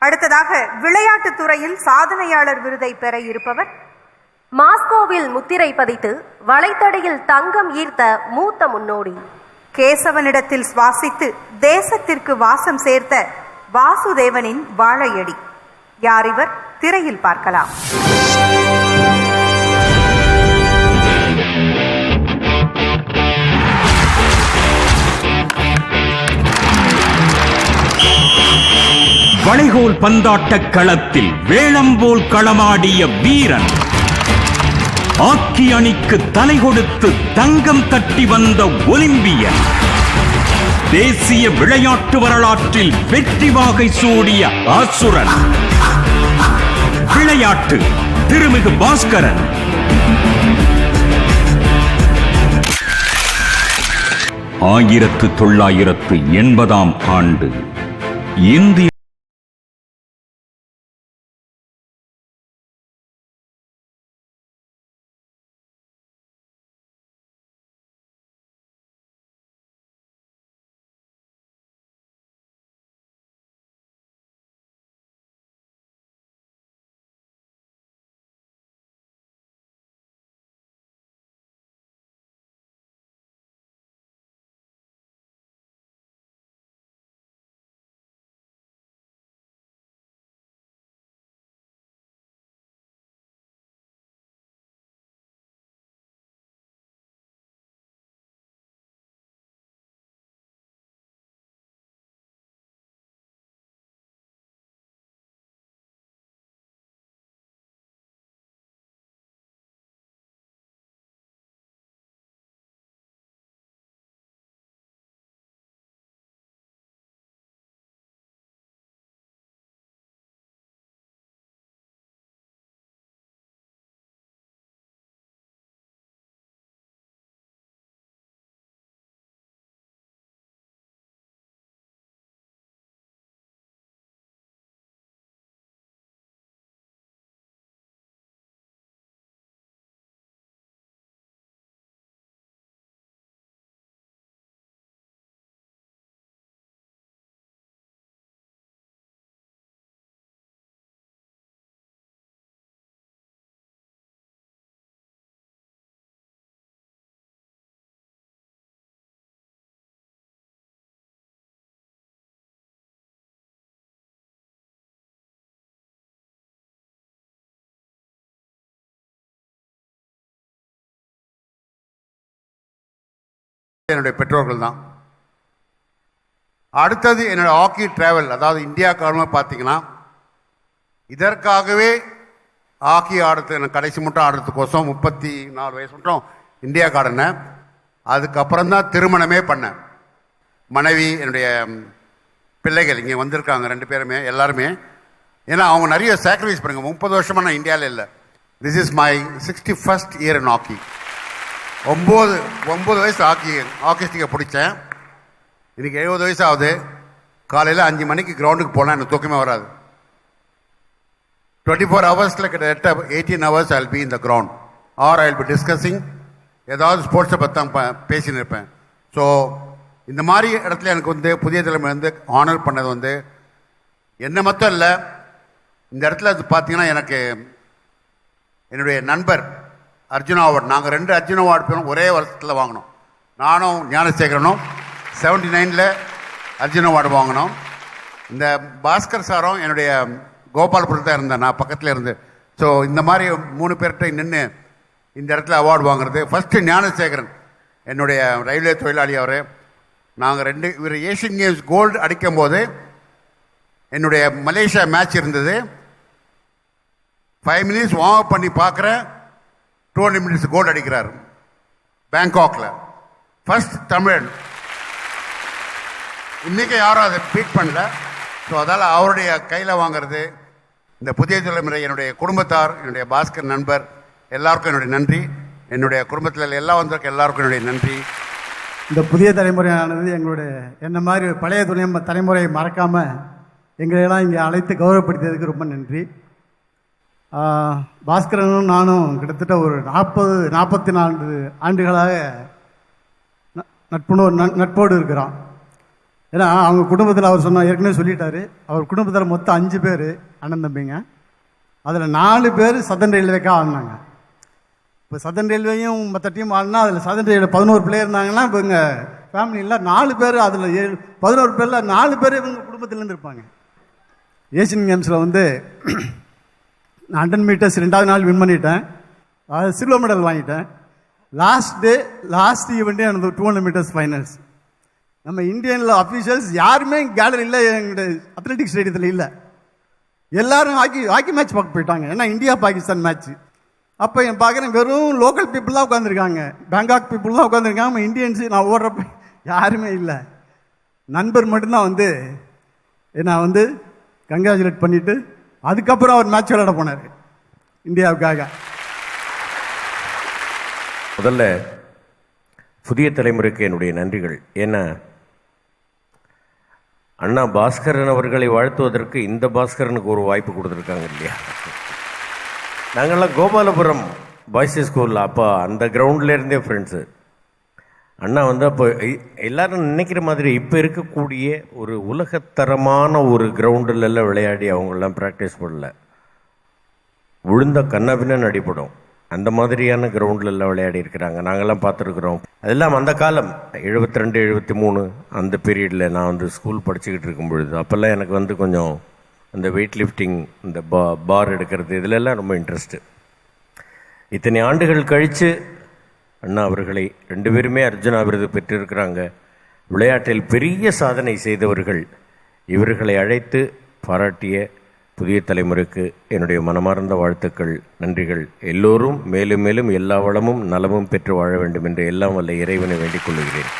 அடுத்ததாக விளையாட்டுத் துறையில் சாதனையாளர் விருதை பெற இருப்பவர் மாஸ்கோவில் முத்திரை பதித்து வளைத்தடையில் தங்கம் ஈர்த்த மூத்த முன்னோடி. கேசவனிடத்தில் சுவாசித்து தேசத்திற்கு வாசம் சேர்த்த வாசுதேவனின் வாழையடி. யார் இவர்? திரையில் பார்க்கலாம். வளைகோல் பந்தாட்டக் களத்தில் வேளம்போல் களமாடிய வீரன். ஆக்கி அணிக்கு தலை கொடுத்து தங்கம் தட்டி வந்த ஒலிம்பியன். தேசிய விளையாட்டு வரலாற்றில் வெற்றி வாகை சூடிய ஆசுரன். விளையாட்டு திருமிகு பாஸ்கரன். ஆயிரத்து தொள்ளாயிரத்து எண்பதாம் ஆண்டு இந்திய என்னுடைய பெற்றோர்கள் தான். அடுத்தது என்னோட ஹாக்கி டிராவல் அதாவது இந்தியா காரணமாக பார்த்தீங்கன்னா இதற்காகவே ஹாக்கி ஆடுறது எனக்கு கடைசி மட்டும் ஆடுறதுக்கோசம் முப்பத்தி நாலு வயசு மட்டும் இந்தியா ஆடினேன். அதுக்கப்புறம் தான் திருமணமே பண்ணேன். மனைவி என்னுடைய பிள்ளைகள் இங்கே வந்திருக்காங்க ரெண்டு பேருமே எல்லாருமே. ஏன்னா அவங்க நிறைய சாக்ரிஃபைஸ் பண்ணுங்க. முப்பது வருஷமாக நான் இந்தியாவில் இல்லை. This is my sixty first year in hockey ஒம்பது ஒம்பது வயசு ஹாக்கி ஹாக்கிஸ்டிக்கை பிடிச்சேன். இன்னைக்கு எழுபது வயசு ஆகுது. காலையில் அஞ்சு மணிக்கு கிரவுண்டுக்கு போனால் எனக்கு தூக்கமே வராது. டுவெண்ட்டி ஃபோர் ஹவர்ஸில் கிட்டத்தட்ட எயிட்டீன் ஹவர்ஸ் ஐல் பி இந்த ground or I'll be discussing ஏதாவது ஸ்போர்ட்ஸை பற்றி தான் பேசின்னு இருப்பேன் ஸோ இந்த மாதிரி இடத்துல எனக்கு வந்து புதிய தலைமை வந்து ஆனர் பண்ணது வந்து என்ன மட்டும் இல்லை இந்த இடத்துல அது பார்த்தீங்கன்னா எனக்கு என்னுடைய நண்பர் அர்ஜுனா அவார்டு நாங்கள் ரெண்டு அர்ஜுனா அவார்டு பேரும் ஒரே வருஷத்தில் வாங்கினோம். நானும் ஞானசேகரனும் செவன்டி நைனில் அர்ஜுனா அவார்டு வாங்கினோம். இந்த பாஸ்கர் சாரும் என்னுடைய கோபாலபுரத்தில் இருந்தேன் நான் பக்கத்தில் இருந்து. ஸோ இந்த மாதிரி மூணு பேர்கிட்ட நின்று இந்த இடத்துல அவார்டு வாங்குறது. ஃபஸ்ட்டு ஞானசேகரன் என்னுடைய ரயில்வே தொழிலாளி அவர். நாங்கள் ரெண்டு இவர் ஏஷியன் கேம்ஸ் கோல்டு அடிக்கும் போது என்னுடைய மலேசியா மேட்ச் இருந்தது. ஃபைவ் மினிட்ஸ் வார்ம் அப் பண்ணி பார்க்குறேன் டூ ஹண்ட்ரட் மினிட்ஸ் கோல் அடிக்கிறார். பேங்காக்ல ஃபர்ஸ்ட் தமிழ் இன்னைக்கு யாரும் அதை பீட் பண்ணல. ஸோ அதால் அவருடைய கையில் வாங்குறது இந்த புதிய தலைமுறை என்னுடைய குடும்பத்தார் என்னுடைய பாஸ்கர் நண்பர் எல்லாருக்கும் என்னுடைய நன்றி. என்னுடைய குடும்பத்தில் எல்லாம் வந்திருக்க எல்லாருக்கும் என்னுடைய நன்றி. இந்த புதிய தலைமுறையானது எங்களுடைய என்ன மாதிரி பழைய துணை தலைமுறையை மறக்காமல் எங்களையெல்லாம் இங்கே அழைத்து கௌரவப்படுத்தியதுக்கு ரொம்ப நன்றி. பாஸ்கரனும் நானும் கிட்டத்தட்ட ஒரு நாற்பது நாற்பத்தி நான்கு ஆண்டுகளாக ந- நட்புணோ நட்போடு இருக்கிறோம். ஏன்னா அவங்க குடும்பத்தில் அவர் சொன்ன ஏற்கனவே சொல்லிட்டாரு. அவர் குடும்பத்தில் மொத்தம் அஞ்சு பேர் அண்ணன் தம்பிங்க. அதில் நாலு பேர் சதன் ரயில்வேக்காக ஆடினாங்க இப்போ சதன் ரயில்வேயும் மற்ற டீம் ஆடினா அதில் சதன் ரயில்வே பதினோரு பிளேயர் இருந்தாங்கன்னா இப்போ எங்கள் ஃபேமிலியில் நாலு பேர் அதில் ஏழு பதினோரு பேரில் நாலு பேர் இவங்க குடும்பத்துலேருந்து இருப்பாங்க ஏசியன் கேம்ஸில் வந்து நான் ஹண்ட்ரட் மீட்டர்ஸ் ரெண்டாவது நாள் வின் பண்ணிட்டேன். சில்வர் மெடல் வாங்கிட்டேன். லாஸ்ட் டே லாஸ்ட் ஈவெண்ட்டே எனக்கு டூ ஹண்ட்ரட் மீட்டர்ஸ் ஃபைனல்ஸ் நம்ம இந்தியனில் அஃபீஷியல்ஸ் யாருமே கேலரியில் எங்களுடைய அத்லெட்டிக் ஸ்டேடியத்தில் இல்லை. எல்லாரும் ஹாக்கி ஹாக்கி மேட்ச் பார்க்க போயிட்டாங்க. ஏன்னா இந்தியா பாகிஸ்தான் மேட்ச் அப்போ என் பார்க்குறேன் வெறும் லோக்கல் பீப்புள் தான் உட்காந்துருக்காங்க பேங்காக் பீப்புள் தான் உட்காந்துருக்காங்க நம்ம இந்தியன்ஸ் நான் ஓடுறப்ப யாருமே இல்லை. நண்பர் மட்டும்தான் வந்து நான் வந்து கங்க்ராச்சுலேட் பண்ணிவிட்டு அதுக்கப்புறம் அவர் மேட்ச் விளையாட போனார். இந்தியாவுக்காக. முதல்ல புதிய தலைமுறைக்கு என்னுடைய நன்றிகள். ஏன்னா அண்ணா பாஸ்கரன் அவர்களை வாழ்த்துவதற்கு இந்த பாஸ்கரனுக்கு ஒரு வாய்ப்பு கொடுத்துருக்காங்க இல்லையா? நாங்கள்லாம் கோபாலபுரம் பாய்ஸ் ஸ்கூலில் அப்போ அந்த கிரவுண்ட்லேருந்தே ஃப்ரெண்ட்ஸு அண்ணா வந்து அப்போ எல்லாரும் நினைக்கிற மாதிரி இப்போ இருக்கக்கூடிய ஒரு உலகத்தரமான ஒரு கிரவுண்டிலெல்லாம் விளையாடி அவங்கெல்லாம் ப்ராக்டிஸ் பண்ணல. விழுந்த கண்ணாபின்னு அடிபடும். அந்த மாதிரியான கிரவுண்டில் எல்லாம் விளையாடி இருக்கிறாங்க. நாங்கள்லாம் பார்த்துருக்குறோம். அதெல்லாம் அந்த காலம் எழுபத்தி ரெண்டு எழுபத்தி மூணு அந்த பீரியடில் நான் வந்து ஸ்கூல் படிச்சுக்கிட்டு இருக்கும் பொழுது அப்போல்லாம் எனக்கு வந்து கொஞ்சம் இந்த வெயிட் லிஃப்டிங் இந்த பா பார் எடுக்கிறது இதிலெல்லாம் ரொம்ப இன்ட்ரெஸ்ட்டு இத்தனை ஆண்டுகள் கழித்து அண்ணா அவர்களை ரெண்டு பேருமே அர்ஜுனா விருது பெற்றிருக்கிறாங்க. விளையாட்டில் பெரிய சாதனை செய்தவர்கள் இவர்களை அழைத்து பாராட்டிய புதிய தலைமுறைக்கு என்னுடைய மனமார்ந்த வாழ்த்துக்கள் நன்றிகள். எல்லோரும் மேலும் மேலும் எல்லா வளமும் நலமும் பெற்று வாழ வேண்டும் என்று எல்லாம் வல்ல இறைவனை வேண்டிக் கொள்கிறேன்